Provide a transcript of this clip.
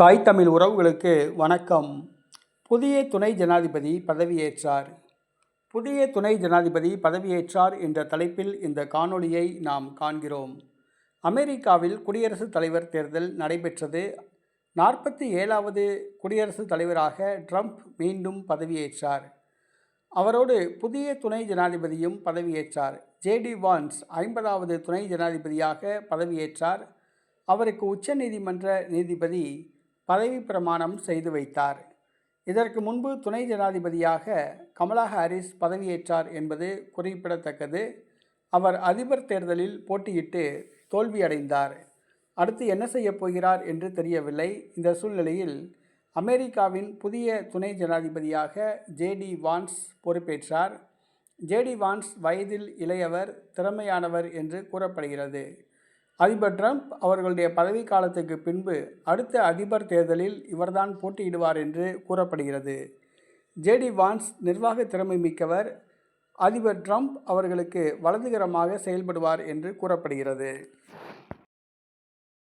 தாய் தமிழ் உறவுகளுக்கு வணக்கம். புதிய துணை ஜனாதிபதி பதவியேற்றார். புதிய துணை ஜனாதிபதி பதவியேற்றார் என்ற தலைப்பில் இந்த காணொளியை நாம் காண்கிறோம். அமெரிக்காவில் குடியரசுத் தலைவர் தேர்தல் நடைபெற்றது. நாற்பத்தி ஏழாவது குடியரசுத் தலைவராக ட்ரம்ப் மீண்டும் பதவியேற்றார். அவரோடு புதிய துணை ஜனாதிபதியும் பதவியேற்றார். ஜேடி வான்ஸ் ஐம்பதாவது துணை ஜனாதிபதியாக பதவியேற்றார். அவருக்கு உச்சநீதிமன்ற நீதிபதி பதவி பிரமாணம் செய்து வைத்தார். இதற்கு முன்பு துணை ஜனாதிபதியாக கமலா ஹாரிஸ் பதவியேற்றார் என்பது குறிப்பிடத்தக்கது. அவர் அதிபர் தேர்தலில் போட்டியிட்டு தோல்வியடைந்தார். அடுத்து என்ன செய்யப் போகிறார் என்று தெரியவில்லை. இந்த சூழ்நிலையில் அமெரிக்காவின் புதிய துணை ஜனாதிபதியாக ஜேடி வான்ஸ் பொறுப்பேற்றார். ஜேடி வான்ஸ் வயதில் இளையவர் திறமையானவர் என்று கூறப்படுகிறது. அதிபர் ட்ரம்ப் அவர்களுடைய பதவி காலத்துக்கு பின்பு அடுத்த அதிபர் தேர்தலில் இவர்தான் போட்டியிடுவார் என்று கூறப்படுகிறது. ஜேடி வான்ஸ் நிர்வாக திறமை மிக்கவர். அதிபர் ட்ரம்ப் அவர்களுக்கு வலதுகரமாக செயல்படுவார் என்று கூறப்படுகிறது.